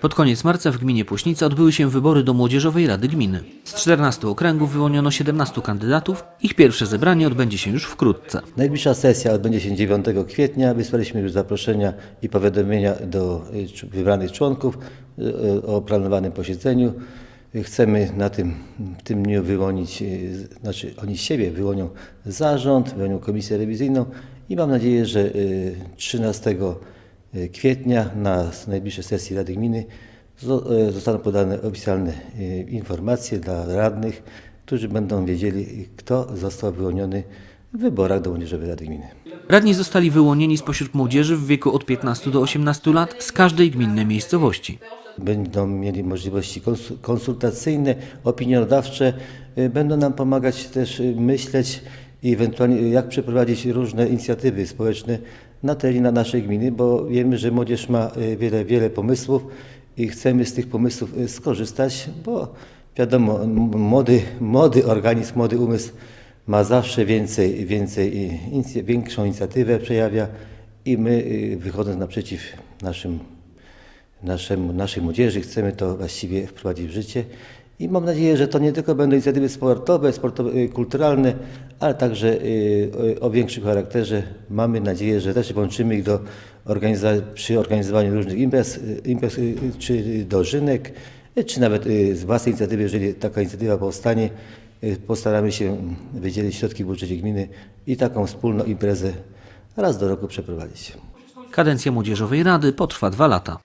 Pod koniec marca w gminie Płuśnica odbyły się wybory do Młodzieżowej Rady Gminy. Z 14 okręgów wyłoniono 17 kandydatów. Ich pierwsze zebranie odbędzie się już wkrótce. Najbliższa sesja odbędzie się 9 kwietnia. Wysłaliśmy już zaproszenia i powiadomienia do y, wybranych członków y, o planowanym posiedzeniu. Chcemy na tym, tym dniu wyłonić, y, znaczy oni z siebie wyłonią zarząd, wyłonią komisję rewizyjną i mam nadzieję, że y, 13 kwietnia na najbliższej sesji Rady Gminy y, zostaną podane oficjalne y, informacje dla radnych, którzy będą wiedzieli, kto został wyłoniony w wyborach do Młodzieżowej Rady Gminy. Radni zostali wyłonieni spośród młodzieży w wieku od 15 do 18 lat z każdej gminnej miejscowości. Będą mieli możliwości konsu- konsultacyjne, opiniodawcze, będą nam pomagać też myśleć i ewentualnie jak przeprowadzić różne inicjatywy społeczne na terenie na naszej gminy, bo wiemy, że młodzież ma y, wiele, wiele pomysłów i chcemy z tych pomysłów y, skorzystać, bo wiadomo, młody, młody organizm, młody umysł ma zawsze więcej, więcej większą inicjatywę przejawia i my y, wychodząc naprzeciw naszym naszemu, naszej młodzieży. Chcemy to właściwie wprowadzić w życie. I mam nadzieję, że to nie tylko będą inicjatywy sportowe, sportowe y, kulturalne, ale także y, o, większym charakterze. Mamy nadzieję, że też włączymy ich do organiza- przy organizowaniu różnych imprez, y, imprez czy dożynek, czy nawet z własnej inicjatywy, jeżeli taka inicjatywa powstanie, postaramy się wydzielić środki w budżecie gminy i taką wspólną imprezę raz do roku przeprowadzić. Kadencja Młodzieżowej Rady potrwa dwa lata.